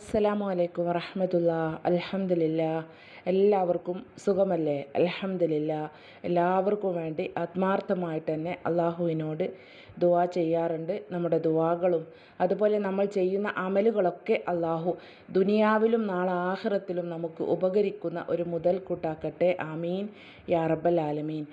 അസ്സലാമു അലൈക്കും വറഹമത്തുള്ള. അലഹമില്ല എല്ലാവർക്കും സുഖമല്ലേ? അലഹമില്ല എല്ലാവർക്കും വേണ്ടി ആത്മാർത്ഥമായിട്ട് തന്നെ അള്ളാഹുവിനോട് ദുവാ ചെയ്യാറുണ്ട്. നമ്മുടെ ദുവാകളും അതുപോലെ നമ്മൾ ചെയ്യുന്ന അമലുകളൊക്കെ അള്ളാഹു ദുനിയാവിലും നാളെ ആഹ്റത്തിലും നമുക്ക് ഉപകരിക്കുന്ന ഒരു മുതൽക്കൂട്ടാക്കട്ടെ. ആമീൻ. യാ റബ്ബൽ ആലമീൻ.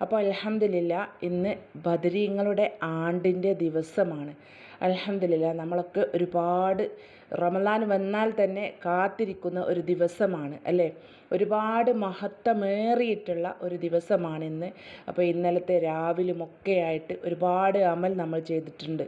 അപ്പോൾ അൽഹംദുലില്ല ഇന്ന് ബദരീങ്ങളുടെ ആണ്ടിന്റെ ദിവസമാണ്. അൽഹംദുലില്ല നമ്മളൊക്കെ ഒരുപാട് റമദാൻ വന്നാൽ തന്നെ കാത്തിരിക്കുന്ന ഒരു ദിവസമാണ് അല്ലേ? ഒരുപാട് മഹത്വമേറിയിട്ടുള്ള ഒരു ദിവസമാണ് ഇന്ന് അപ്പോൾ ഇന്നലത്തെ രാവിലുമൊക്കെ ആയിട്ട് ഒരുപാട് അമൽ നമ്മൾ ചെയ്തിട്ടുണ്ട്.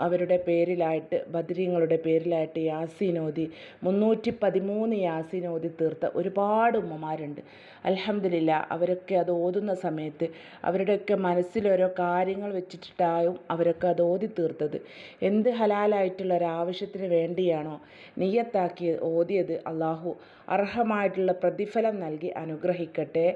അവരുടെ പേരിലായിട്ട് ബദരീങ്ങളുടെ പേരിലായിട്ട് യാസിനോദി മുന്നൂറ്റി പതിമൂന്ന് യാസിനോദി തീർത്ത ഒരുപാട് ഉമ്മമാരുണ്ട്. അലഹമില്ല അവരൊക്കെ അത് ഓതുന്ന സമയത്ത് അവരുടെയൊക്കെ മനസ്സിലോരോ കാര്യങ്ങൾ വെച്ചിട്ടിട്ടാവും അവരൊക്കെ അത് ഓതി തീർത്തത്. എന്ത് ഹലാലായിട്ടുള്ള ഒരാവശ്യത്തിന് വേണ്ടിയാണോ നീയത്താക്കി ഓതിയത് അള്ളാഹു. അർഹമായിട്ടുള്ള പ്രതിഫലം നൽകി അനുഗ്രഹിക്കട്ടെ.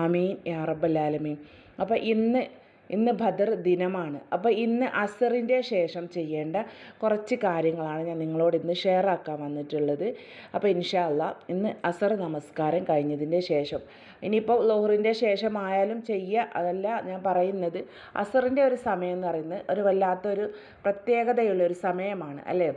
ആമീൻ. യാ റബ്ബൽ ആലമീൻ. അപ്പോൾ ഇന്ന് ഇന്ന് ഭദർ ദിനമാണ്. അപ്പോൾ ഇന്ന് അസറിന്റെ ശേഷം ചെയ്യേണ്ട കുറച്ച് കാര്യങ്ങളാണ് ഞാൻ നിങ്ങളോട് ഇന്ന് ഷെയർ ആക്കാൻ വന്നിട്ടുള്ളത്. അപ്പോൾ ഇൻഷാല്ല ഇന്ന് അസർ നമസ്കാരം കഴിഞ്ഞതിന്റെ ശേഷം. ഇനിയിപ്പോൾ ലോഹറിന്റെ ശേഷമായാലും ചെയ്യുക അതല്ല ഞാൻ പറയുന്നത് അസറിന്റെ ഒരു സമയം എന്ന് പറയുന്നത് ഒരു വല്ലാത്തൊരു പ്രത്യേകതയുള്ള ഒരു സമയമാണ് അല്ലേ?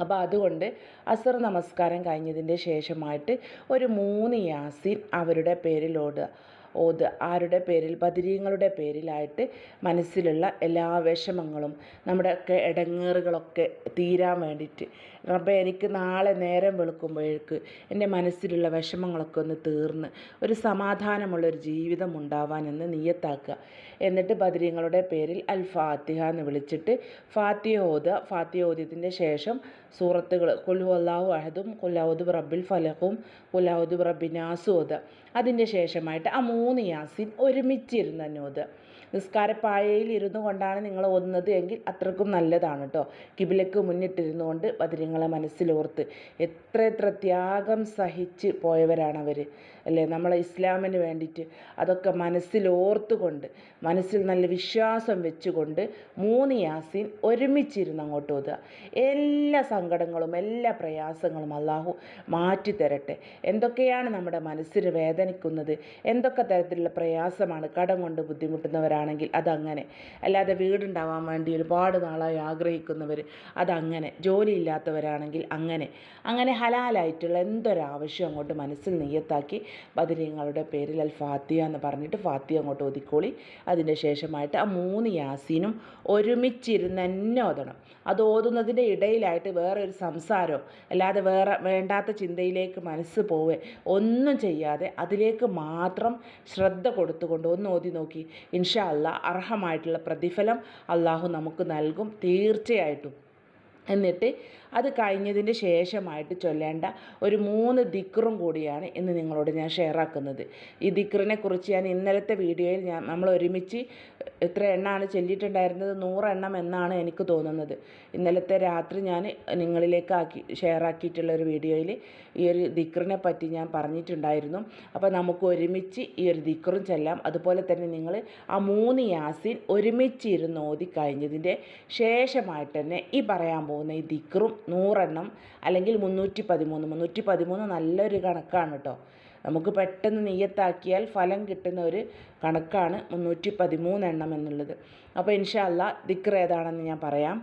അപ്പോൾ അതുകൊണ്ട് അസർ നമസ്കാരം കഴിഞ്ഞതിന്റെ ശേഷമായിട്ട് ഒരു മൂന്ന് യാസിൻ അവരുടെ പേരിൽ ഓടുക ഓത് ആരുടെ പേരിൽ ബദരീങ്ങളുടെ പേരിലായിട്ട് മനസ്സിലുള്ള എല്ലാ വിഷമങ്ങളും നമ്മുടെ ഒക്കെ ഇടങ്ങേറുകളൊക്കെ തീരാൻ വേണ്ടിയിട്ട്. അപ്പോൾ എനിക്ക് നാളെ നേരം വെളുക്കുമ്പോഴേക്ക് എന്റെ മനസ്സിലുള്ള വിഷമങ്ങളൊക്കെ ഒന്ന് തീർന്ന് ഒരു സമാധാനമുള്ളൊരു ജീവിതം ഉണ്ടാവാൻ എന്ന് നിയത്താക്കുക. എന്നിട്ട് ബദരീങ്ങളുടെ പേരിൽ അൽ ഫാത്തിഹ എന്ന് വിളിച്ചിട്ട് ഫാത്തിഹ ഓതുക. ഫാത്തിഹ ഓതിയതിന്റെ ശേഷം സൂറത്തുകൾ. കൊല്ലു അള്ളാഹു അഹദും കൊല്ലാവുദ് റബ്ബിൽ ഫലഹും കൊല്ലാവുദ് റബ്ബിനാസും ഓതുക അതിന്റെ ശേഷമായിട്ട് ആ മൂന്ന് യാസിൻ ഒരുമിച്ചിരുന്ന് ഓതുക. നിസ്കാരപ്പായയിൽ ഇരുന്നു കൊണ്ടാണ് നിങ്ങൾ ഒന്നത് എങ്കിൽ അത്രക്കും നല്ലതാണ് കേട്ടോ കിബിലക്ക് മുന്നിട്ടിരുന്നു കൊണ്ട് ബദരിങ്ങളെ മനസ്സിലോർത്ത്. എത്ര എത്ര ത്യാഗം സഹിച്ച് പോയവരാണ് അവർ അല്ലേ? നമ്മളെ ഇസ്ലാമിന് വേണ്ടിയിട്ട് അതൊക്കെ മനസ്സിൽ മനസ്സിലോർത്തുകൊണ്ട് മനസ്സിൽ നല്ല വിശ്വാസം വെച്ചുകൊണ്ട് മൂന്ന് യാസീൻ ഒരുമിച്ചിരുന്ന് അങ്ങോട്ട് ഓതുക. എല്ലാ സങ്കടങ്ങളും എല്ലാ പ്രയാസങ്ങളും അള്ളാഹു മാറ്റി തരട്ടെ. എന്തൊക്കെയാണ് നമ്മുടെ മനസ്സിന് വേദനിക്കുന്നത്? എന്തൊക്കെ തരത്തിലുള്ള പ്രയാസമാണ്? കടം കൊണ്ട് ബുദ്ധിമുട്ടുന്നവരാണെങ്കിൽ അതങ്ങനെ. അല്ലാതെ വീടുണ്ടാവാൻ വേണ്ടി ഒരുപാട് നാളായി ആഗ്രഹിക്കുന്നവർ അതങ്ങനെ. ജോലിയില്ലാത്തവരാണെങ്കിൽ അങ്ങനെ. അങ്ങനെ ഹലാലായിട്ടുള്ള എന്തൊരാവശ്യം അങ്ങോട്ട് മനസ്സിൽ നെയ്യത്താക്കി ബദരീങ്ങളുടെ പേരിൽ അൽ ഫാത്തിയ എന്ന് പറഞ്ഞിട്ട് ഫാത്തിയ അങ്ങോട്ട് ഒതുക്കോളി അതിന്റെ ശേഷമായിട്ട് ആ മൂന്ന് യാസീനും ഒരുമിച്ചിരുന്ന് തന്നെ ഓതണം. അത് ഓതുന്നതിന്റെ ഇടയിലായിട്ട് വേറെ ഒരു സംസാരമോ അല്ലാതെ വേറെ വേണ്ടാത്ത ചിന്തയിലേക്ക് മനസ്സ് പോവേ ഒന്നും ചെയ്യാതെ അതിലേക്ക് മാത്രം ശ്രദ്ധ കൊടുത്തുകൊണ്ട് ഒന്ന് ഓതി നോക്കി. ഇൻഷാ അല്ലാ അർഹമായിട്ടുള്ള പ്രതിഫലം അള്ളാഹു നമുക്ക് നൽകും തീർച്ചയായിട്ടും. എന്നിട്ട് അത് കഴിഞ്ഞതിന്റെ ശേഷമായിട്ട് ചൊല്ലേണ്ട ഒരു മൂന്ന് ദിക്റും കൂടിയാണ് ഇന്ന് നിങ്ങളോട് ഞാൻ ഷെയർ ആക്കുന്നത്. ഈ ദിക്റിനെ കുറിച്ച് ഞാൻ ഇന്നലത്തെ വീഡിയോയിൽ ഞാൻ നമ്മൾ ഒരുമിച്ച് എത്ര എണ്ണമാണ് ചൊല്ലിയിട്ടുണ്ടായിരുന്നത്? നൂറെണ്ണം എന്നാണ് എനിക്ക് തോന്നുന്നത്. ഇന്നലത്തെ രാത്രി ഞാൻ നിങ്ങളിലേക്ക് ആക്കി ഷെയർ ആക്കിയിട്ടുള്ള ഒരു വീഡിയോയിൽ ഈ ഒരു ദിക്റിനെ പറ്റി ഞാൻ പറഞ്ഞിട്ടുണ്ടായിരുന്നു. അപ്പോൾ നമുക്ക് ഒരുമിച്ച് ഈ ഒരു ദിക്റും ചെല്ലാം. അതുപോലെ തന്നെ നിങ്ങൾ ആ മൂന്ന് യാസിൻ ഒരുമിച്ച് ഇരുന്ന് ഓതി കഴിഞ്ഞതിന്റെ ശേഷമായിട്ട് തന്നെ ഈ പറയാൻ പോകുന്ന ഈ ദിക്റും നൂറെണ്ണം അല്ലെങ്കിൽ മുന്നൂറ്റി പതിമൂന്ന് മുന്നൂറ്റി പതിമൂന്ന് നല്ലൊരു കണക്കാണ് കേട്ടോ. നമുക്ക് പെട്ടെന്ന് നെയ്യത്താക്കിയാൽ ഫലം കിട്ടുന്ന ഒരു കണക്കാണ് മുന്നൂറ്റി പതിമൂന്ന് എണ്ണം എന്നുള്ളത്. അപ്പോൾ ഇൻഷാ അല്ലാ ദിക്ർ ഏതാണെന്ന് ഞാൻ പറയാം.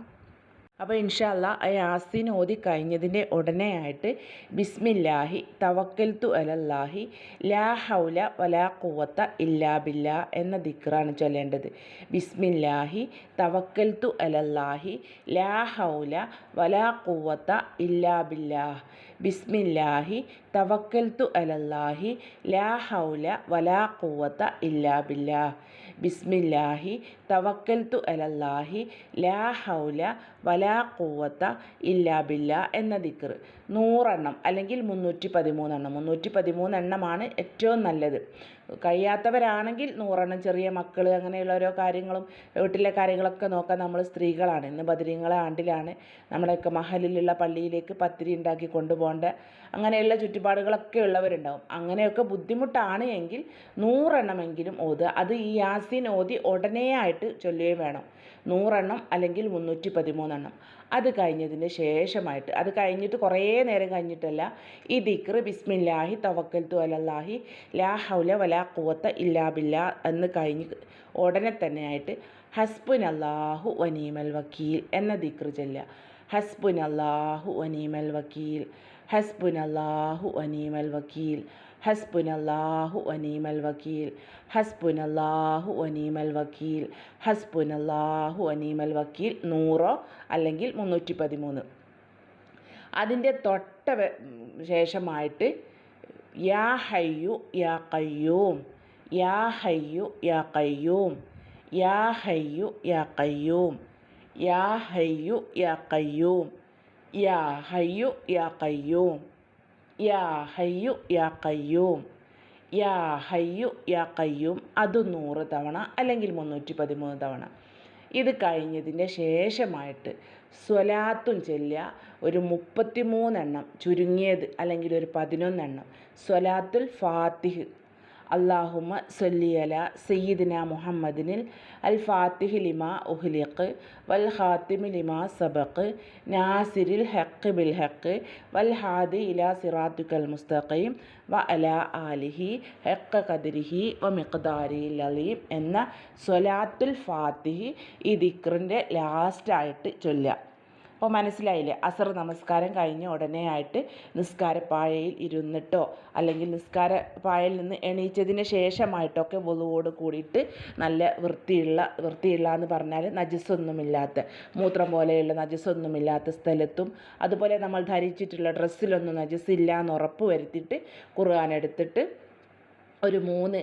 അപ്പോൾ ഇൻഷാല്ല യാസീൻ ഓതി കഴിഞ്ഞതിന്റെ ഉടനെ ആയിട്ട് ബിസ്മില്ലാഹി തവക്കൽത്തു അലല്ലാഹി ലാ ഹൗല വലാ കുവത്ത ഇല്ലാ ബില്ലാ എന്ന ദിക്റാണ് ചൊല്ലേണ്ടത്. ബിസ്മില്ലാഹി തവക്കൽത്തു അലല്ലാഹി ലാ ഹൗല വലാ കുവത്ത ഇല്ലാ ബില്ലാ. ബിസ്മില്ലാഹി തവക്കൽത്തു അലല്ലാഹി ലാ ഹൗല വലാ കുവത്ത ഇല്ലാ ബില്ലാ. ബിസ്മില്ലാഹി തവക്കൽത്തു അലല്ലാഹി ലാ ഹൗല വലാ ഖുവത്ത ഇല്ലാ ബില്ലാ എന്ന ദിക്ർ. നൂറെണ്ണം അല്ലെങ്കിൽ മുന്നൂറ്റി പതിമൂന്നെണ്ണം മുന്നൂറ്റി പതിമൂന്നെണ്ണമാണ് ഏറ്റവും നല്ലത്. കഴിയാത്തവരാണെങ്കിൽ നൂറെണ്ണം ചെറിയ മക്കൾ അങ്ങനെയുള്ള ഓരോ കാര്യങ്ങളും വീട്ടിലെ കാര്യങ്ങളൊക്കെ നോക്കാൻ നമ്മൾ സ്ത്രീകളാണ്. ഇന്ന് ബദരീങ്ങളെ ആണ്ടിലാണ് നമ്മുടെയൊക്കെ മഹലിലുള്ള പള്ളിയിലേക്ക് പത്തിരി ഉണ്ടാക്കി കൊണ്ടുപോകേണ്ട. അങ്ങനെയുള്ള ചുറ്റുപാടുകളൊക്കെ ഉള്ളവരുണ്ടാവും. അങ്ങനെയൊക്കെ ബുദ്ധിമുട്ടാണ് എങ്കിൽ നൂറെണ്ണമെങ്കിലും ഓതുക. അത് ഈ യാസീൻ ഓതി ഉടനെയായിട്ട് ചൊല്ലുകയും വേണം. നൂറെണ്ണം അല്ലെങ്കിൽ മുന്നൂറ്റി പതിമൂന്നെണ്ണം അത് കഴിഞ്ഞതിന് ശേഷമായിട്ട് അത് കഴിഞ്ഞിട്ട് കുറേ നേരം കഴിഞ്ഞിട്ടല്ല ഈ ദിക്ർ ബിസ്മില്ലാഹി തവക്കൽത്തു അലല്ലാഹി ലാ ഹൗല വലാ കുവത്ത ഇല്ലാ ബില്ലാ എന്ന് കഴിഞ്ഞ് ഉടനെ തന്നെയായിട്ട് ഹസ്ബുൻ അല്ലാഹു വനീമൽ വക്കീൽ എന്ന ദിക്ർ ചെല്ലുക. ഹസ്ബുൻ അല്ലാഹു വനീമൽ വക്കീൽ ഹസ്ബുൻ അല്ലാഹു വനീമൽ വക്കീൽ ഹസ്ബുൻ അനീമൽ വക്കീൽ. ഹസ്ബുനല്ലാഹു അനീമൽ വക്കീൽ. ഹസ്ബുനല്ലാഹു അനീമൽ വക്കീൽ നൂറോ അല്ലെങ്കിൽ മുന്നൂറ്റി പതിമൂന്ന് അതിന്റെ തൊട്ട ശേഷമായിട്ട് യാ ഹയ്യു യാ കയ്യൂം യാ ഹയ്യു യാ കയ്യൂം യാ ഹയ്യു യാ കയ്യൂം യാ ഹയ്യു യാ കയ്യൂം യാ ഹയ്യു യാ കയ്യൂം യാ ഹയ്യു യാ കയ്യൂം യാ ഹയ്യു യാ കയ്യൂം അത് നൂറ് തവണ അല്ലെങ്കിൽ മുന്നൂറ്റി പതിമൂന്ന് തവണ. ഇത് കഴിഞ്ഞതിന്റെ ശേഷമായിട്ട് സ്വലാത്തും ചെല്ലുക. ഒരു മുപ്പത്തിമൂന്നെണ്ണം ചുരുങ്ങിയത് അല്ലെങ്കിൽ ഒരു പതിനൊന്നെണ്ണം. സ്വലാത്തുൽ ഫാത്തിഹ്. അള്ളാഹുമ സല്ലിയല സയ്യിദിന മുഹമ്മദിനിൽ അൽ ഫാത്തിഹി ലിമ ഉഹ്ലിഖ് വൽ ഖാത്തിമി ലിമ സബഖ് നാസിരിൽ ഹക്ക് ബിൽ ഹക്ക് വൽ ഹാദി ഇല സിറാത്തുക്കൽ മുസ്തഖീം വ അല ആലിഹി ഹക്ക കദിരിഹി വ മിഖ്ദാരി ലലീം എന്ന സ്വലാത്തുൽ ഫാത്തിഹി ഈ ദിക്റിന്റെ ലാസ്റ്റായിട്ട് ചൊല്ലുക. അപ്പോൾ മനസ്സിലായില്ലേ? അസർ നമസ്കാരം കഴിഞ്ഞ ഉടനെ ആയിട്ട് നിസ്കാരപ്പായയിൽ ഇരുന്നിട്ടോ അല്ലെങ്കിൽ നിസ്കാരപ്പായയിൽ നിന്ന് എണീച്ചതിന് ശേഷമായിട്ടൊക്കെ വലുവോട് കൂടിയിട്ട് നല്ല വൃത്തിയുള്ള വൃത്തിയുള്ള എന്ന് പറഞ്ഞാൽ നജസ്സൊന്നുമില്ലാത്ത മൂത്രം പോലെയുള്ള നജസ്സൊന്നുമില്ലാത്ത സ്ഥലത്തും അതുപോലെ നമ്മൾ ധരിച്ചിട്ടുള്ള ഡ്രസ്സിലൊന്നും നജസ്സില്ല എന്ന് ഉറപ്പ് വരുത്തിയിട്ട് ഖുർആൻ എടുത്തിട്ട് ഒരു മൂന്ന്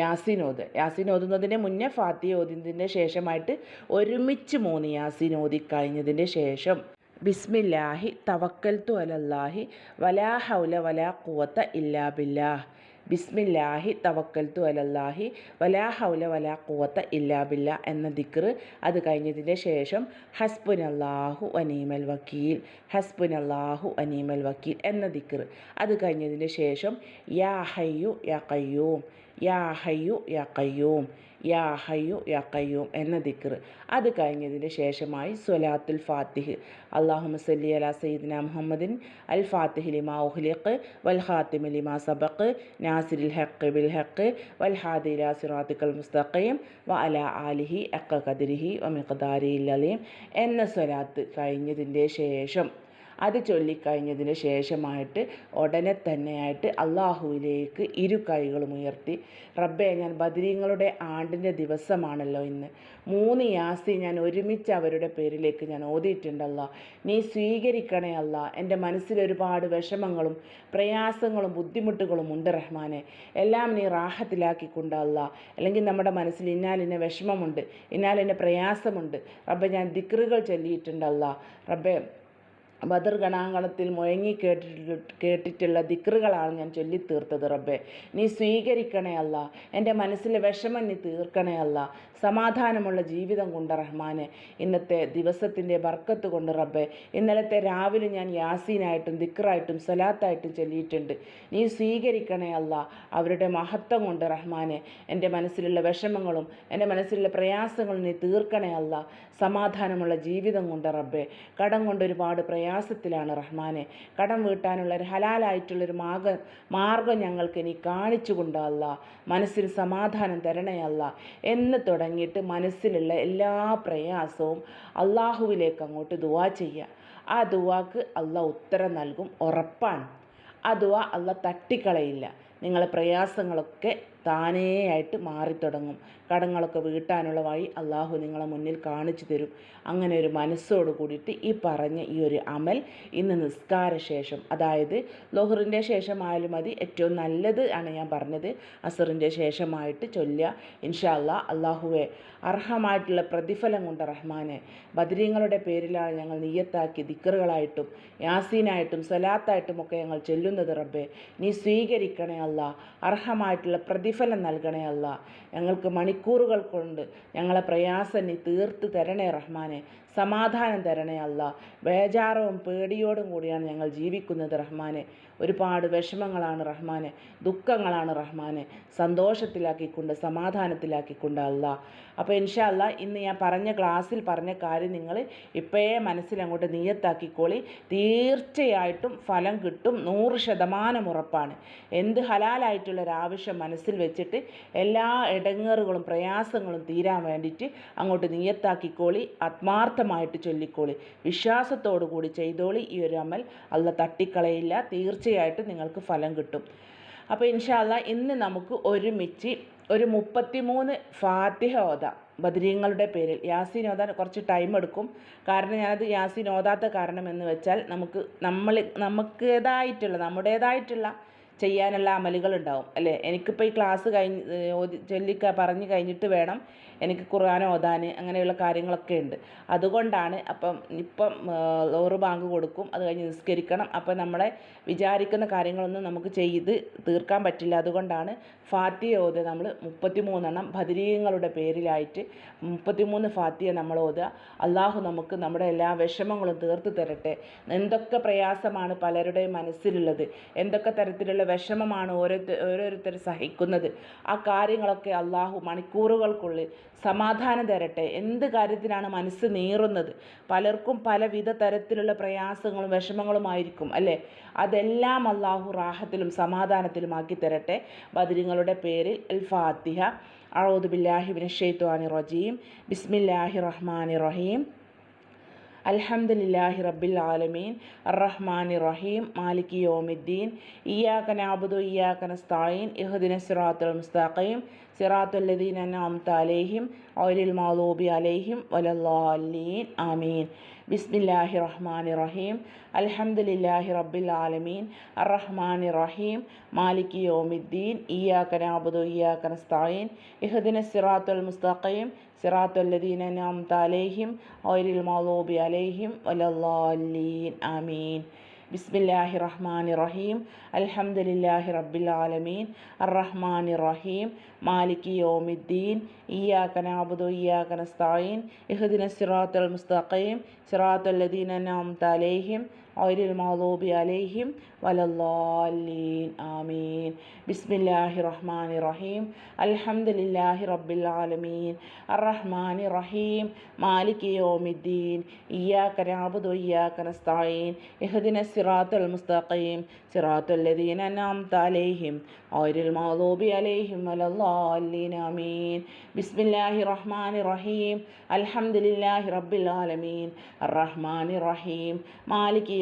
യാസീൻ ഓത് യാസീൻ ഓതുന്നതിന് മുന്നേ ഫാത്തിഹ ഓതിയതിന്റെ ശേഷമായിട്ട് ഒരുമിച്ച് മൂന്ന് യാസീൻ ഓതി കഴിഞ്ഞതിന് ശേഷം. ബിസ്മില്ലാഹി തവക്കൽത്തു അലല്ലാഹി വലാ ഹൗല വലാ കുവത്ത ഇല്ലാ ബില്ലാഹ്. ബിസ്മില്ലാഹി തവക്കൽത്തു അലല്ലാഹി വലാ ഹൗല വലാ കൂവത്ത ഇല്ലാ ബില്ല എന്ന ദിക്ർ അത് കഴിഞ്ഞതിന് ശേഷം ഹസ്ബുൻ അല്ലാഹു അനീമൽ വക്കീൽ ഹസ്ബുൻ അല്ലാഹു അനീമൽ വക്കീൽ എന്ന ദിക്ർ അത് കഴിഞ്ഞതിന് ശേഷം യാ ഹയ്യു യാ കയ്യൂം യാ ഹയ്യു യാ കയ്യൂം യാ ഹയ്യു യാ കയ്യൂം എന്ന ദിക്ർ അത് കഴിഞ്ഞതിന് ശേഷമായി സ്വലാത്തുൽ ഫാത്തിഹ്. അള്ളാഹുമ സല്ലി അല സയ്യിദ്ന മുഹമ്മദിൻ അൽ ഫാത്തിഹ് ലിമാ ഉഹ്ലിഖ് വൽ ഖാത്തിമി ലിമാ സബഖ് നാസിരിൽ ഹക്ക് ബിൽ ഹക്ക് വൽ ഹാദി ഇലാ സിറാത്തിക്കൽ മുസ്തഖീം വ അല ആലിഹി അക്ക കദിരിഹി വ മിഖ്ദാരി അലീം എന്ന സ്വലാത്ത് കഴിഞ്ഞതിന്റെ ശേഷം അത് ചൊല്ലിക്കഴിഞ്ഞതിന് ശേഷമായിട്ട് ഉടനെ തന്നെയായിട്ട് അള്ളാഹുവിലേക്ക് ഇരു കൈകളും ഉയർത്തി റബ്ബെ ഞാൻ ബദരീങ്ങളുടെ ആണ്ടിന്റെ ദിവസമാണല്ലോ ഇന്ന്. മൂന്ന് യാസി ഞാൻ ഒരുമിച്ച് അവരുടെ പേരിലേക്ക് ഞാൻ ഓതിയിട്ടുണ്ടല്ല. നീ സ്വീകരിക്കണേ അല്ല. എന്റെ മനസ്സിൽ ഒരുപാട് വിഷമങ്ങളും പ്രയാസങ്ങളും ബുദ്ധിമുട്ടുകളും ഉണ്ട് റഹ്മാനെ. എല്ലാം നീ റാഹത്തിലാക്കിക്കൊണ്ടല്ല അല്ലെങ്കിൽ നമ്മുടെ മനസ്സിൽ ഇന്നാലിന്റെ വിഷമമുണ്ട് ഇന്നാലിന്റെ പ്രയാസമുണ്ട്. റബ്ബെ ഞാൻ ദിക്റുകൾ ചൊല്ലിയിട്ടുണ്ടല്ല. റബ്ബെ ബദർ ഗണാങ്കണത്തിൽ മുഴങ്ങി കേട്ടിട്ട് കേട്ടിട്ടുള്ള ദിക്റുകളാണ് ഞാൻ ചൊല്ലിത്തീർത്തത് റബ്ബെ. നീ സ്വീകരിക്കണേ അല്ല. എന്റെ മനസ്സിലെ വിഷമം നീ തീർക്കണേ അല്ല. സമാധാനമുള്ള ജീവിതം കൊണ്ട് റഹ്മാനെ. ഇന്നത്തെ ദിവസത്തിന്റെ ബർക്കത്ത് കൊണ്ട് റബ്ബെ ഇന്നലത്തെ രാവിലെ ഞാൻ യാസീനായിട്ടും ദിക്റായിട്ടും സലാത്തായിട്ടും ചൊല്ലിയിട്ടുണ്ട്. നീ സ്വീകരിക്കണേ അല്ല. അവരുടെ മഹത്വം കൊണ്ട് റഹ്മാനെ എന്റെ മനസ്സിലുള്ള വിഷമങ്ങളും എന്റെ മനസ്സിലുള്ള പ്രയാസങ്ങളും നീ തീർക്കണേ അല്ല. സമാധാനമുള്ള ജീവിതം കൊണ്ട് റബ്ബെ കടം കൊണ്ട് ഒരുപാട് പ്രയാസത്തിലാണ് റഹ്മാനെ. കടം വീട്ടാനുള്ള ഒരു ഹലാലായിട്ടുള്ളൊരു മാർഗ മാർഗം ഞങ്ങൾക്ക് നീ കാണിച്ചു കൊണ്ടല്ല മനസ്സിന് സമാധാനം തരണയല്ല അല്ല. എന്ന് തുടങ്ങിയിട്ട് മനസ്സിലുള്ള എല്ലാ പ്രയാസവും അള്ളാഹുവിലേക്ക് അങ്ങോട്ട് ദുവാ ചെയ്യുക ആ ദുവാക്ക് അള്ളാഹ് ഉത്തരം നൽകും ഉറപ്പാണ്. ആ ദുവാ അള്ളാഹ് തട്ടിക്കളയില്ല. നിങ്ങളെ പ്രയാസങ്ങളൊക്കെ താനേയായിട്ട് മാറിത്തുടങ്ങും. കടങ്ങളൊക്കെ വീട്ടാനുള്ള വഴി അള്ളാഹു നിങ്ങളെ മുന്നിൽ കാണിച്ചു തരും. അങ്ങനെ ഒരു മനസ്സോട് കൂടിയിട്ട് ഈ പറഞ്ഞ ഈ ഒരു അമൽ ഇന്ന് നിസ്കാര ശേഷം അതായത് ലോഹറിന്റെ ശേഷമായാലും മതി. ഏറ്റവും നല്ലത് ആണ് ഞാൻ പറഞ്ഞത്. അസറിന്റെ ശേഷമായിട്ട് ചൊല്ലുക. ഇൻഷാ അല്ലാ അള്ളാഹുവെ അർഹമായിട്ടുള്ള പ്രതിഫലം കൊണ്ട് റഹ്മാനെ ബദരീങ്ങളുടെ പേരിലാണ് ഞങ്ങൾ നീയത്താക്കി ദിക്കറുകളായിട്ടും യാസീനായിട്ടും സലാത്തായിട്ടും ഒക്കെ ഞങ്ങൾ ചൊല്ലുന്നത് റബ്ബെ. നീ സ്വീകരിക്കണേ അല്ല അർഹമായിട്ടുള്ള പ്രതിഫലം നൽകണേ അല്ല. ഞങ്ങൾക്ക് മണിക്കൂറുകൾ കൊണ്ട് ഞങ്ങളെ പ്രയാസം നീ തീർത്ത് തരണേ റഹ്മാനെ. സമാധാനം തരണേ അല്ല. ബേജാറവും പേടിയോടും കൂടിയാണ് ഞങ്ങൾ ജീവിക്കുന്നത് റഹ്മാനെ. ഒരുപാട് വിഷമങ്ങളാണ് റഹ്മാനെ ദുഃഖങ്ങളാണ് റഹ്മാനെ സന്തോഷത്തിലാക്കിക്കൊണ്ട് സമാധാനത്തിലാക്കിക്കൊണ്ട് അല്ല. അപ്പോൾ ഇൻഷാ അല്ല ഇന്ന് ഞാൻ പറഞ്ഞ ക്ലാസ്സിൽ പറഞ്ഞ കാര്യം നിങ്ങൾ ഇപ്പോഴേ മനസ്സിലങ്ങോട്ട് നീയത്താക്കിക്കോളി. തീർച്ചയായിട്ടും ഫലം കിട്ടും നൂറ് ശതമാനം ഉറപ്പാണ്. എന്ത് ഹലാലായിട്ടുള്ള ആവശ്യം മനസ്സിൽ വെച്ചിട്ട് എല്ലാ ഇടങ്ങേറുകളും പ്രയാസങ്ങളും തീരാൻ വേണ്ടിയിട്ട് അങ്ങോട്ട് നീയത്താക്കിക്കോളി ആത്മാർത്ഥമായിട്ട് ചൊല്ലിക്കോളി. വിശ്വാസത്തോടു കൂടി ചെയ്തോളി ഈ ഒരു അമൽ. അല്ല തട്ടിക്കളയില്ല. തീർച്ചയായിട്ടും നിങ്ങൾക്ക് ഫലം കിട്ടും. അപ്പോൾ ഇൻഷാല്ല ഇന്ന് നമുക്ക് ഒരുമിച്ച് ഒരു മുപ്പത്തിമൂന്ന് ഫാത്തിഹ ഓതാം ബദരീങ്ങളുടെ പേരിൽ. യാസീൻ ഓതാൻ കുറച്ച് ടൈം എടുക്കും. കാരണം ഞാനത് യാസീൻ ഓതാത്ത കാരണം എന്ന് വെച്ചാൽ നമുക്ക് നമ്മൾ നമുക്കേതായിട്ടുള്ള നമ്മുടേതായിട്ടുള്ള ചെയ്യാനുള്ള അമലുകൾ ഉണ്ടാവും അല്ലേ? എനിക്കിപ്പോൾ ഈ ക്ലാസ് കഴിഞ്ഞ് ചൊല്ലിക്ക പറഞ്ഞ് കഴിഞ്ഞിട്ട് വേണം എനിക്ക് ഖുർആൻ ഓതാൻ അങ്ങനെയുള്ള കാര്യങ്ങളൊക്കെ ഉണ്ട്. അതുകൊണ്ടാണ് അപ്പം ഇപ്പം ലോറ് ബാങ്ക് കൊടുക്കും അത് കഴിഞ്ഞ് നിസ്കരിക്കണം. അപ്പം നമ്മളെ വിചാരിക്കുന്ന കാര്യങ്ങളൊന്നും നമുക്ക് ചെയ്ത് തീർക്കാൻ പറ്റില്ല. അതുകൊണ്ടാണ് ഫാത്തിയ ഓതുക നമ്മൾ മുപ്പത്തിമൂന്നെണ്ണം ബദരീങ്ങളുടെ പേരിലായിട്ട് മുപ്പത്തിമൂന്ന് ഫാത്തിയ നമ്മൾ ഓതുക. അള്ളാഹു നമുക്ക് നമ്മുടെ എല്ലാ വിഷമങ്ങളും തീർത്ത് തരട്ടെ. എന്തൊക്കെ പ്രയാസമാണ് പലരുടെയും മനസ്സിലുള്ളത്. എന്തൊക്കെ തരത്തിലുള്ള വിഷമമാണ് ഓരോരുത്തർ ഓരോരുത്തർ സഹിക്കുന്നത്. ആ കാര്യങ്ങളൊക്കെ അള്ളാഹു മണിക്കൂറുകൾക്കുള്ളിൽ സമാധാനം തരട്ടെ. എന്ത് കാര്യത്തിനാണ് മനസ്സ് നീറുന്നത്? പലർക്കും പലവിധ തരത്തിലുള്ള പ്രയാസങ്ങളും വിഷമങ്ങളുമായിരിക്കും അല്ലേ? അതെല്ലാം അള്ളാഹു റാഹത്തിലും സമാധാനത്തിലും ആക്കി തരട്ടെ. ബദരിങ്ങളുടെ പേരിൽ അൽ ഫാത്തിഹ. അഴോദ് ബില്ലാഹി മിനശ് ഷൈത്വാനി റജീം. ബിസ്മില്ലാഹി റഹ്മാനി റഹീം. അൽഹംദുലില്ലാഹി റബ്ബിൽ ആലമീൻ. അർറഹ്മാനി റഹീം മാലിക് യോമിദ്ദീൻ. ഇയ്യാക നസ്തഈൻ. ഇഹ്ദിന സിറാത്തുൽ മുസ്തഖീം. സിറാത്തുല്ലദീൻ അനാം അലൈഹിം. ഗൈറിൽ മഗ്ദൂബി അലൈഹിം. വലല്ലാലീൻ ആമീൻ. ബിസ്മില്ലാഹി റഹ്മാനി റഹീം അൽഹംദുലില്ലാഹി റബ്ബിൽ ആലമീൻ അർറഹ്മാനി റഹീം മാലിക് യോമിദ്ദീൻ. ഇയ്യാക നഅബുദു ഇയ്യാക നസ്തഈൻ ഇഹ്ദിന സിറാത്തുൽ മുസ്തഖീം. സിറാത്തുൽ നാം അലൈഹിം. ഗൈറിൽ അലേഹിം അലൈഹിം. വലല്ലാലീൻ ആമീൻ. ബിസ്മില്ലാഹി റഹ്മാനി റഹീം അൽഹംദുലില്ലാഹി റബ്ബിൽ ആലമീൻ അർറഹ്മാനി റഹീം മാലിക് യോമിദ്ദീൻ. ഇയ്യാക നഅബുദു ഇയ്യാക നസ്തഈൻ ഇഹ്ദിന സിറാത്തുൽ മുസ്തഖീം. സിറാത്തുൽ ലദീന അൻഅംത അലൈഹിം ഗൈറിൽ മഗ്ദൂബി അലൈഹിം വലല്ലാലീൻ. ആമീൻ. ബിസ്മില്ലാഹി റഹ്മാനി റഹീം അൽഹംദുലില്ലാഹി റബ്ബിൽ ആലമീൻ അർറഹ്മാനി റഹീം മാലിക് യൗമിദ്ദീൻ. ഇയ്യാക നഅബുദു ഇയ്യാക നസ്തഈൻ. ഇഹ്ദിന സിറാത്തുൽ മുസ്തഖീം. സിറാത്തുൽ ലദീന അൻഅംത അലൈഹിം. ഗൈറിൽ മഗ്ദൂബി അലൈഹിം വലല്ലാലീൻ. ആമീൻ. ബിസ്മില്ലാഹി റഹ്മാനി റഹീം അൽഹംദുലില്ലാഹി റബ്ബിൽ ആലമീൻ അർറഹ്മാനി റഹീം മാലിക്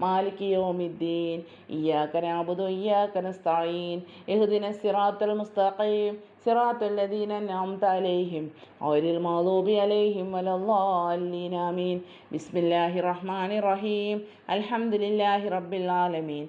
مالك يوم الدين إياك نعبد وإياك نستعين اهدنا الصراط المستقيم صراط الذين أنعمت عليهم غير المغضوب عليهم ولا الضالين آمين بسم الله الرحمن الرحيم الحمد لله رب العالمين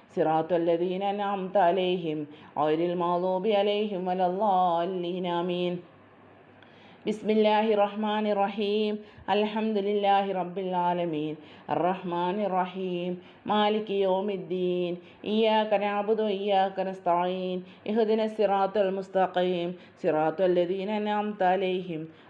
സിറാത്തുല്ലദീന നാം തലേഹിം ഓരിൽ മാലൂബി അലേഹിം വലല്ലാമീൻ ബിസ്മില്ലാഹി റഹ്മാൻ റഹീം അൽഹംദുലില്ലാഹി റബ്ബിൽ ആലമീൻ. റഹ്മാൻ റഹീം മാലിക് യോമിദ്ദീൻ. ഇയാക്ക നഅബുദു ഇയാക്ക നസ്തഈൻ. ഇഹ്ദിന സിറാത്തുൽ മുസ്തഖീം. സിറാത്തുൽ ലദീന അൻഅംത അലൈഹിം.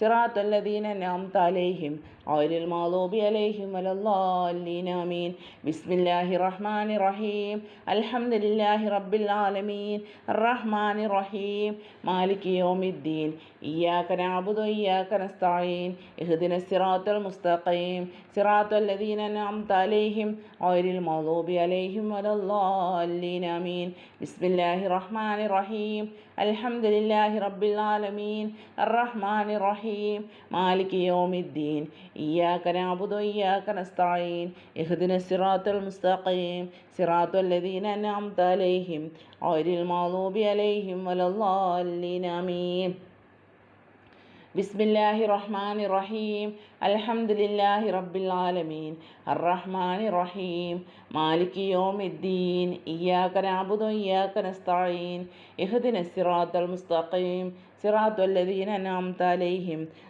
സിറാത്ത് അല്ലദീന നാം തലേഹിം ഓരിൽ മാലോബി അലേഹിം അലല്ലാലീൻ ആമീൻ ബിസ്മില്ലാഹി റഹ്മാൻ റഹീം. അൽഹംദുലില്ലാഹി റബ്ബിൽ ആലമീൻ. റഹ്മാൻ റഹീം. മാലിക് യോമിദ്ദീൻ. ഇയാക്ക നഅബുദു ഇയാക്ക നസ്തഈൻ ഇഹ്ദിന സിറാത്തൽ മുസ്തഖീം. സിറാത്തൽ ലദീന അൻഅംത അലൈഹിം ഗൈറിൽ മഗ്ദൂബി അലൈഹിം വലല്ലാലീൻ ആമീൻ. ബിസ്മില്ലാഹിർ റഹ്മാനിർ റഹീം. അൽഹംദുലില്ലാഹി റബ്ബിൽ ആലമീൻ. അർറഹ്മാനിർ റഹീം. يوم الدين إياك نعبد وإياك نستعين اهدنا الصراط المستقيم صراط الذين أنعمت عليهم غير المغضوب عليهم ولا الضالين آمين بسم الله الرحمن الرحيم الحمد لله رب العالمين الرحمن الرحيم مالك يوم الدين إياك نعبد وإياك نستعين اهدنا الصراط المستقيم صراط الذين أنعمت عليهم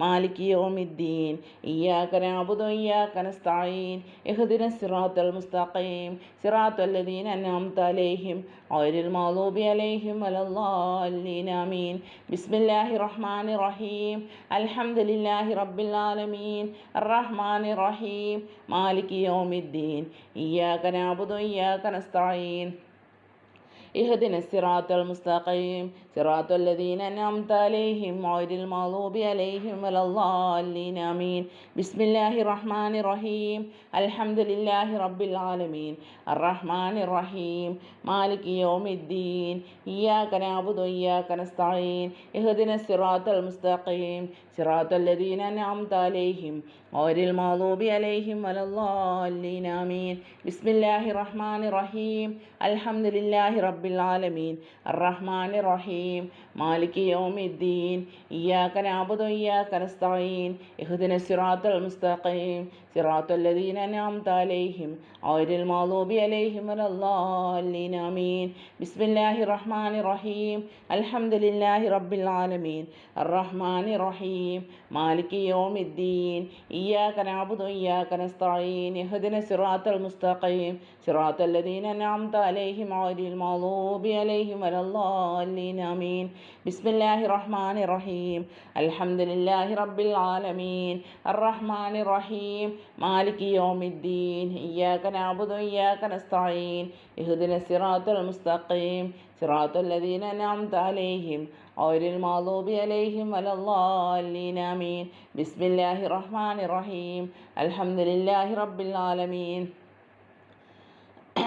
മാലിക് യോമിദ്ദീൻ ഇയ്യാക്ക നാബുദു ഇയ്യാക്ക നസ്തഈൻ ഇഹ്ദിന സിറാത്തൽ മുസ്തഖീം സിറാത്തൽ ലദീൻ അൻഅംത അലൈഹിം ഗൈറിൽ മഗ്ദൂബി അലൈഹിം വലദ്ദാലീൻ ആമീൻ. ബിസ്മില്ലാഹിർ റഹ്മാനിർ റഹീം അൽഹംദുലില്ലാഹി റബ്ബിൽ ആലമീൻ അർറഹ്മാനിർ റഹീം മാലിക് യൗമിദ്ദീൻ ഇയ്യാക നാബുദു ഇയ്യാക നസ്തഈൻ. ഇഹദിന സിറാത്തൽ മുസ്തഖീം സിറാത്തൽ ലദീന അൻഅംത അലൈഹിം ഗൈറിൽ മഗ്ദൂബി അലൈഹിം വലദ്ദാലിൻ ആമീൻ ബിസ്മില്ലാഹിർ റഹ്മാനിർ റഹീം അൽഹംദുലില്ലാഹി റബ്ബിൽ ആലമീൻ അർറഹ്മാനിർ റഹീം മാലിക് യൗമിദ്ദീൻ ഇയ്യാക നഅബുദു വഇയ്യാക നസ്തഈൻ ഇഹദിന സിറാത്തൽ മുസ്തഖീം സിറാത്തല്ലദീന അൻഅംത അലൈഹിം ഗൈറിൽ അലൈഹിം വലദ്ദാലീൻ ആമീൻ. ബിസ്മില്ലാഹിർ റഹ്മാനിർ റഹീം അൽഹംദുലില്ലാഹി റബ്ബിൽ ആലമീൻ. അർ റഹീം മാലിക് യോമിദ്ദീൻ ഇയാക്ക നാബുദു ഇയാക്ക നസ്തഈൻ ഇഹ്ദിന സിറാത്തൽ മുസ്തഖീം സിറാത്തൽ അൻഅംത അലൈഹിം ഗൈറിൽ മഗ്ദൂബി അലൈഹിം വലദ്ദാലീൻ ആമീൻ. ബിസ്മില്ലാഹിർ റഹ്മാനിർ റഹീം. അൽഹംദുലില്ലാഹി റബ്ബിൽ ആലമീൻ. അർറഹ്മാനിർ റഹീം. മാലിക് യോമിദ്ദീൻ ഇയാക്ക നാബുദു ഇയാക്ക നസ്തഈൻ ഇഹ്ദിന സിറാത്തൽ മുസ്തഖീം സിറാത്തൽ അൻഅംത അലൈഹിം ഗൈറിൽ മഗ്ദൂബി അലൈഹിം വലദ്ദാലീൻ ആമീൻ. ബിസ്മില്ലാഹി റഹ്മാൻ റഹീം അൽഹംദുലില്ലാഹി റബ്ബിൽ ആലമീൻ. അറഹ്മാൻ റഹീം മാലിക് യോമിദ്ദീൻ. ഇയ്യാക നാബുദു ഇയ്യാക നസ്തഈൻ. ഇഹ്ദിന സിറാത്തുൽ മുസ്തഖീം. സിറാത്തുൽ ലദീന അൻഅംത അലൈഹിം. ഗൈറിൽ മഗ്ദൂബി അലൈഹിം വലല്ലാലീൻ ബിസ്മില്ലാഹി ബിസ്മില്ലാഹിർ റഹ്മാനിർ റഹീം അൽഹംദുലില്ലാഹി റബ്ബിൽ ആലമീൻ.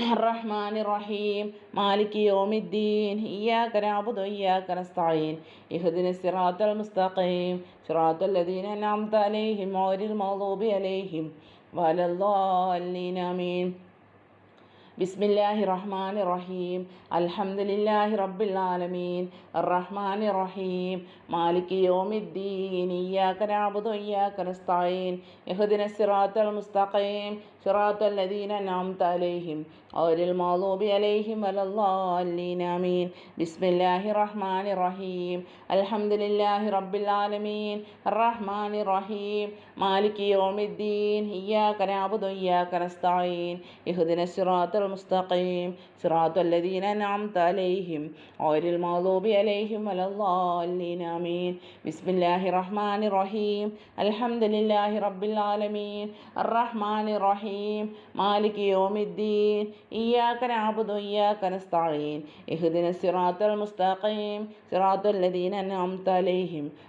റഹ്മാൻ റഹീം മാലിക് യോമിദ്ദീൻ. ഇയാക്ക നാബുദു ഇയാക്ക നസ്തഈൻ ഇഹ്ദിന സിറാത്തൽ മുസ്തഖീം. സിറാത്തൽ അൻഅംത അലൈഹിം ഗൈറിൽ മഗ്ദൂബി അലൈഹിം. വലല്ലാലിൻ ആമീൻ الحمد لله رب العالمين الرحمن الرحيم مالك يوم الدين إياك نعبد وإياك نستعين اهدنا الصراط المستقيم صراط الذين أنعمت عليهم غير المغضوب عليهم ولا الضالين آمين بسم الله الرحمن الرحيم الحمد لله رب العالمين الرحمن الرحيم مالك يوم الدين إياك نعبد وإياك സിറാത്തുൽ മുസ്തഖീം. സിറാത്തുൽ ലദീന അൻഅംത അലൈഹിം. ഗൈറിൽ മഗ്ദൂബി അലൈഹിം വലദ്ദാലീൻ. ആമീൻ. ബിസ്മില്ലാഹിർ റഹ്മാനിർ റഹീം. അൽഹംദുലില്ലാഹി റബ്ബിൽ ആലമീൻ. അർറഹ്മാനിർ റഹീം മാലികി യൗമിദ്ദീൻ. ഇയ്യാക നഅബുദു വഇയ്യാക നസ്തഈൻ. ഇഹ്ദിനസ് സിറാത്തൽ മുസ്തഖീം. സിറാത്തൽ ലദീന അൻഅംത അലൈഹിം.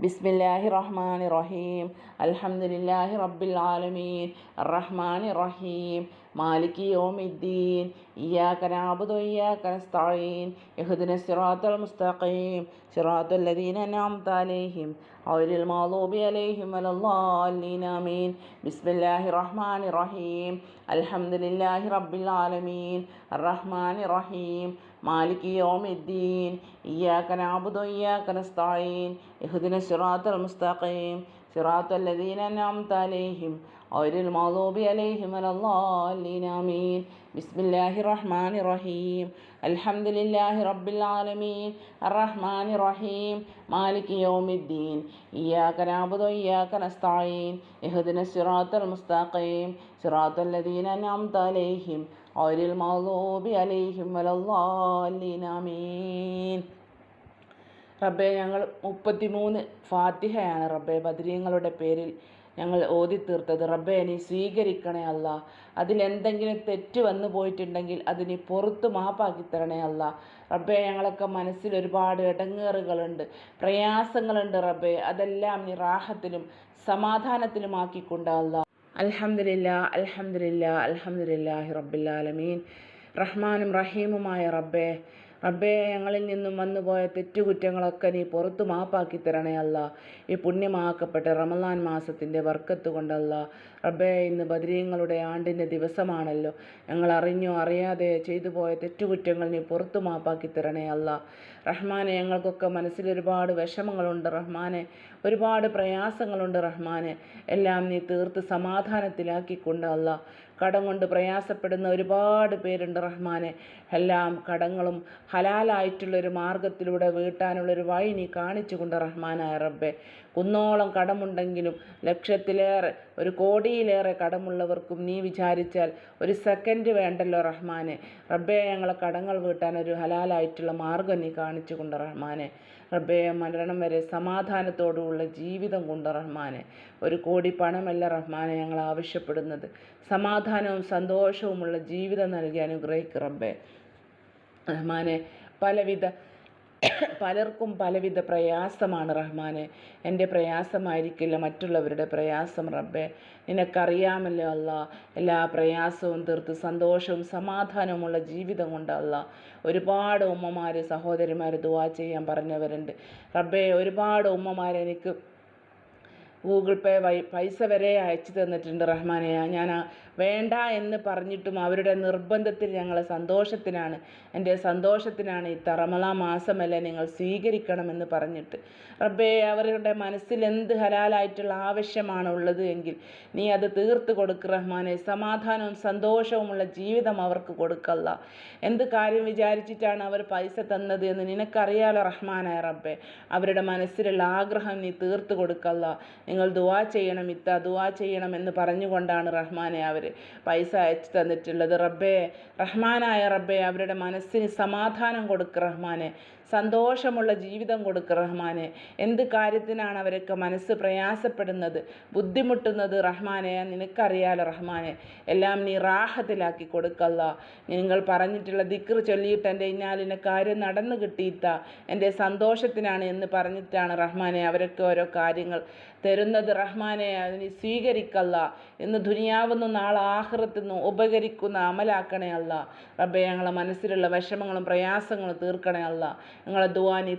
ബിസ്മില്ലാഹി റഹ്മാനി റഹീം അൽഹംദുലില്ലാഹി റബ്ബിൽ ആലമീൻ റഹ്മാനി റഹീം മാലിക് യോമിദ്ദീൻ. ഇയാക്ക നാബുദു ഇയാക്ക നസ്തഈൻ. ഇഹ്ദിന സിറാത്തൽ മുസ്തഖീം. സിറാത്തൽ അൻഅംത അലൈഹിം. ഗൈറിൽ മഗ്ദൂബി അലൈഹിം വലദ്ദാലീൻ. ആമീൻ. ബിസ്മില്ലാഹി റഹ്മാനി റഹീം അൽഹംദുലില്ലാഹി റബ്ബിൽ ആലമീൻ റഹ്മാനി റഹീം മാലിക് യോമിദ്ദീൻ ഇയാക്ക നാബുദോ ഇയാക്ക നസ്തായീൻ യഹുദിന സിറാത്തൽ മുസ്താഖീം സിറാത്തൽ ലദീന അൻഅംത അലൈഹിം ഗൈറിൽ മഗ്ദൂബി അലൈഹിം വലദ്ദാലിൻ ആമീൻ. ബിസ്മില്ലാഹിർ റഹ്മാനിർ റഹീം അൽഹംദുലില്ലാഹി റബ്ബിൽ ആലമീൻ. അർറഹ്മാനിർ റഹീം മാലിക് യൗമിദ്ദീൻ ഇയ്യാക നഅബുദു വഇയ്യാക നസ്തഈൻ ഇഹ്ദിനസ് സിറാത്തൽ മുസ്തഖീം സിറാത്തൽ അൻഅംത അലൈഹിം. غير المغضوب عليهم ولا الضالين آمين റബ്ബെ ഞങ്ങൾ മുപ്പത്തിമൂന്ന് ഫാത്തിഹയാണ് റബ്ബെ ബദ്രീങ്ങളുടെ പേരിൽ ഞങ്ങൾ ഓതി തീർത്തത് റബ്ബെ നീ സ്വീകരിക്കണേ അല്ല അതിലെന്തെങ്കിലും തെറ്റ് വന്നു പോയിട്ടുണ്ടെങ്കിൽ അതിന് പുറത്ത് മാപ്പാക്കി തരണേ അല്ല റബ്ബെ ഞങ്ങളൊക്കെ മനസ്സിൽ ഒരുപാട് ഇടങ്ങേറുകളുണ്ട് പ്രയാസങ്ങളുണ്ട് റബ്ബെ അതെല്ലാം നീ റാഹത്തിലും സമാധാനത്തിലുമാക്കിക്കൊണ്ട് അല്ല അൽഹംദുലില്ല അൽഹംദുലില്ല അൽഹംദുലില്ലാഹി റബ്ബില്ലാലമീൻ റഹ്മാനും റഹീമുമായ റബ്ബെ റബ്ബേ ഞങ്ങളിൽ നിന്നും വന്നുപോയ തെറ്റുകുറ്റങ്ങളൊക്കെ നീ പുറത്തു മാപ്പാക്കി തരണേ അല്ല. ഈ പുണ്യമാക്കപ്പെട്ട റമലാൻ മാസത്തിന്റെ വർക്കത്ത് കൊണ്ടല്ല. റബ്ബേ ഇന്ന് ബദരീങ്ങളുടെ ആണ്ടിന്റെ ദിവസമാണല്ലോ. ഞങ്ങൾ അറിഞ്ഞോ അറിയാതെ ചെയ്തു പോയ തെറ്റുകുറ്റങ്ങൾ നീ പുറത്തു മാപ്പാക്കി തരണേ അല്ല. റഹ്മാനെ ഞങ്ങൾക്കൊക്കെ മനസ്സിൽ ഒരുപാട് വിഷമങ്ങളുണ്ട് റഹ്മാനെ. ഒരുപാട് പ്രയാസങ്ങളുണ്ട് റഹ്മാനെ. എല്ലാം നീ തീർത്ത് സമാധാനത്തിലാക്കിക്കൊണ്ട് അല്ല. കടം കൊണ്ട് പ്രയാസപ്പെടുന്ന ഒരുപാട് പേരുണ്ട് റഹ്മാനെ. എല്ലാം കടങ്ങളും ഹലാലായിട്ടുള്ളൊരു മാർഗത്തിലൂടെ വീട്ടാനുള്ളൊരു വഴി നീ കാണിച്ചു കൊണ്ട് റഹ്മാനായ റബ്ബെ. കുന്നോളം കടമുണ്ടെങ്കിലും ലക്ഷത്തിലേറെ ഒരു കോടിയിലേറെ കടമുള്ളവർക്കും നീ വിചാരിച്ചാൽ ഒരു സെക്കൻഡ് വേണ്ടല്ലോ റഹ്മാനെ. റബ്ബെ ഞങ്ങളെ കടങ്ങൾ വീട്ടാൻ ഒരു ഹലാലായിട്ടുള്ള മാർഗം നീ കാണിച്ചു കൊണ്ട് റഹ്മാനെ. റബ്ബെ മരണം വരെ സമാധാനത്തോടുള്ള ജീവിതം കൊണ്ട് റഹ്മാനെ. ഒരു കോടി പണമല്ല റഹ്മാനെ ഞങ്ങൾ ആവശ്യപ്പെടുന്നത്. സമാധാനവും സന്തോഷവുമുള്ള ജീവിതം നൽകി അനുഗ്രഹിക്കും റബ്ബേ. റഹ്മാനെ പലവിധ പലർക്കും പലവിധ പ്രയാസമാണ് റഹ്മാനെ. എന്റെ പ്രയാസമായിരിക്കില്ല മറ്റുള്ളവരുടെ പ്രയാസം റബ്ബെ. നിനക്കറിയാമല്ലോ അല്ല എല്ലാ പ്രയാസവും തീർത്ത് സന്തോഷവും സമാധാനവുമുള്ള ജീവിതം കൊണ്ടല്ല ഒരുപാട് ഉമ്മമാർ സഹോദരിമാർ ദുവാ ചെയ്യാൻ പറഞ്ഞവരുണ്ട്. റബ്ബെ ഒരുപാട് ഉമ്മമാർ എനിക്ക് ഗൂഗിൾ പേ വഴി പൈസ വരെ അയച്ചു തന്നിട്ടുണ്ട് റഹ്മാനെ. ഞാൻ വേണ്ട എന്ന് പറഞ്ഞിട്ടും അവരുടെ നിർബന്ധത്തിൽ ഞങ്ങൾ സന്തോഷത്തിനാണ്. എന്റെ സന്തോഷത്തിനാണ് ഈ റമളാ മാസമല്ലേ നിങ്ങൾ സ്വീകരിക്കണമെന്ന് പറഞ്ഞിട്ട്. റബ്ബേ അവരുടെ മനസ്സിൽ എന്ത് ഹലാലായിട്ടുള്ള ആവശ്യമാണ് ഉള്ളത് എങ്കിൽ നീ അത് തീർത്ത് കൊടുക്ക് റഹ്മാനെ. സമാധാനവും സന്തോഷവുമുള്ള ജീവിതം അവർക്ക് കൊടുക്കല്ല. എന്ത് കാര്യം വിചാരിച്ചിട്ടാണ് അവർ പൈസ തന്നത് എന്ന് നിനക്കറിയാലോ റഹ്മാനായ റബ്ബെ? അവരുടെ മനസ്സിലുള്ള ആഗ്രഹം നീ തീർത്ത് കൊടുക്കല്ല. നിങ്ങൾ ദുവാ ചെയ്യണം ഇത്ത ദുവാ ചെയ്യണം എന്ന് പറഞ്ഞുകൊണ്ടാണ് റഹ്മാനെ അവർ അവർ പൈസ അയച്ചു തന്നിട്ടുള്ളത്. റബ്ബേ റഹ്മാനായ റബ്ബേ അവരുടെ മനസ്സിന് സമാധാനം കൊടുക്ക് റഹ്മാനെ. സന്തോഷമുള്ള ജീവിതം കൊടുക്ക് റഹ്മാനെ. എന്ത് കാര്യത്തിനാണ് അവരൊക്കെ മനസ്സ് പ്രയാസപ്പെടുന്നത്? ബുദ്ധിമുട്ടുന്നത് റഹ്മാനെ നിനക്കറിയാലോ റഹ്മാനെ. എല്ലാം നീ റാഹത്തിലാക്കി കൊടുക്കല്ല. നിങ്ങൾ പറഞ്ഞിട്ടുള്ള ദിക്ർ ചൊല്ലിയിട്ട് എന്റെ ഇന്നാലിന്റെ കാര്യം നടന്നു കിട്ടിയിട്ട എന്റെ സന്തോഷത്തിനാണ് എന്ന് പറഞ്ഞിട്ടാണ് റഹ്മാനെ അവരൊക്കെ ഓരോ കാര്യങ്ങൾ തരുന്നത്. റഹ്മാനെ അതിന് സ്വീകരിക്കല്ല. ഇന്ന് ദുനിയാവുന്ന നാളെ ആഹ്റത്തുനിന്ന് ഉപകരിക്കുന്ന അമലാക്കണേ അല്ല. റബ്ബെ ഞങ്ങളെ മനസ്സിലുള്ള വിഷമങ്ങളും പ്രയാസങ്ങളും തീർക്കണേ അല്ല. ഞങ്ങളെ ദുവാ നീ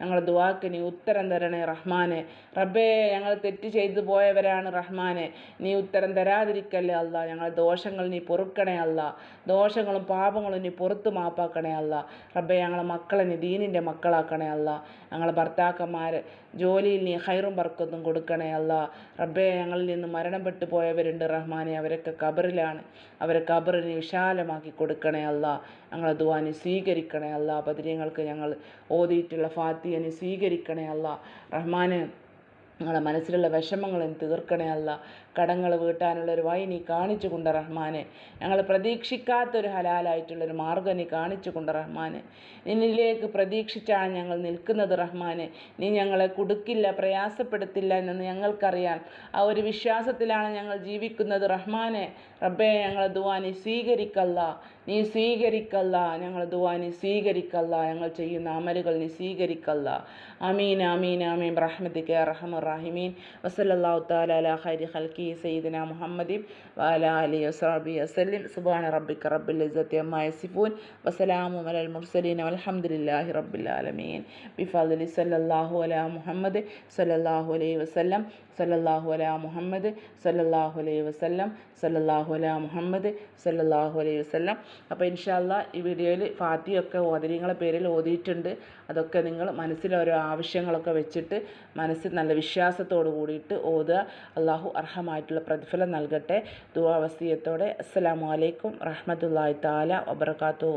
അല്ല ദുവാക്ക് നീ ഉത്തരം തരണേ റഹ്മാനെ. റബ്ബേ ഞങ്ങൾ തെറ്റ് ചെയ്തു പോയവരാണ് റഹ്മാനെ. നീ ഉത്തരം തരാതിരിക്കല്ലേ അല്ല. ഞങ്ങൾ ദോഷങ്ങൾ നീ പൊറുക്കണേ അല്ല. ദോഷങ്ങളും പാപങ്ങളും നീ പുറത്തു മാപ്പാക്കണേ അല്ല. റബ്ബെ ഞങ്ങളെ മക്കളെ നീ ദീനിന്റെ മക്കളാക്കണേ അല്ല. ഞങ്ങളെ ഭർത്താക്കന്മാർ ജോലിയിൽ നീ ഹൈറും ബർക്കത്തും കൊടുക്കണേ അല്ല. റബ്ബേ ഞങ്ങളിൽ നിന്ന് മരണപ്പെട്ടു പോയവരുണ്ട് റഹ്മാനെ. അവരൊക്കെ കബറിലാണ് അവരെ കബറിനെ വിശാലമാക്കി കൊടുക്കണേ അല്ല. ഞങ്ങളെ ദുവാനി സ്വീകരിക്കണേ അല്ല. ബദരീങ്ങൾക്ക് ഞങ്ങൾ ഓതിയിട്ടുള്ള ഫാത്തിയനെ സ്വീകരിക്കണേ അല്ല. റഹ്മാനെ ഞങ്ങളുടെ മനസ്സിലുള്ള വിഷമങ്ങളും തീർക്കണേ അല്ല. കടങ്ങൾ വീട്ടാനുള്ള ഒരു വഴി നീ കാണിച്ചു കൊണ്ട് റഹ്മാനെ. ഞങ്ങൾ പ്രതീക്ഷിക്കാത്തൊരു ഹലാലായിട്ടുള്ളൊരു മാർഗം നീ കാണിച്ചു കൊണ്ട് റഹ്മാനെ. നിന്നിലേക്ക് പ്രതീക്ഷിച്ചാണ് ഞങ്ങൾ നിൽക്കുന്നത് റഹ്മാനെ. നീ ഞങ്ങളെ കുടുക്കില്ല പ്രയാസപ്പെടുത്തില്ല എന്നെന്ന് ഞങ്ങൾക്കറിയാം. ആ ഒരു വിശ്വാസത്തിലാണ് ഞങ്ങൾ ജീവിക്കുന്നത് റഹ്മാനെ. റബ്ബേ ഞങ്ങളെ ദുവാനി സ്വീകരിക്കല്ല. നീ സ്വീകരിക്കല്ല. ഞങ്ങൾ ദുവാനി സ്വീകരിക്കല്ല. ഞങ്ങൾ ചെയ്യുന്ന അമലുകൾ നീ സ്വീകരിക്കല്ല. അമീൻ അമീൻ അമീൻ റഹ്മത്തിക്ക് റഹ്മ റാഹിമീൻ. വസല്ലാഹു താല അല ഹരി ഹൽക്കി സയ്യിദന മുഹമ്മദിൻ വാല അലി വസ്റാബി വസല്ലിം. സുബാന റബ്ബിക്ക് റബ്ബിൽ ഇസ്സത്തി അമ്മ യസിഫൂൻ. വസലാമു അലൽ മുർസലീൻ അലഹമുല്ലാഹി റബ്ബിൽ ആലമീൻ. ബിഫദ്ലി സല്ലല്ലാഹു അലാ മുഹമ്മദ് സല്ലല്ലാഹു അലൈഹി വസല്ലം. സല്ലല്ലാഹു അലാ മുഹമ്മദ് സല്ലല്ലാഹു അലൈഹി വസല്ലം സല്ലല്ലാഹു അലാ മുഹമ്മദ് സല്ലല്ലാഹു അലൈഹി വസല്ലം. അപ്പോൾ ഇൻഷാല്ല ഈ വീഡിയോയിൽ ഫാത്തിയൊക്കെ ഓതിരിങ്ങളെ പേരിൽ ഓതിയിട്ടുണ്ട്. അതൊക്കെ നിങ്ങൾ മനസ്സിൽ ഓരോ ആവശ്യങ്ങളൊക്കെ വെച്ചിട്ട് മനസ്സിൽ നല്ല വിശ്വാസത്തോട് കൂടിയിട്ട് ഓതുക. അള്ളാഹു അർഹമായിട്ടുള്ള പ്രതിഫലം നൽകട്ടെ. വസിയത്തോടെ. അസ്സലാമു അലൈക്കും റഹ്മത്തുള്ളാഹി താല വബർക്കാത്തു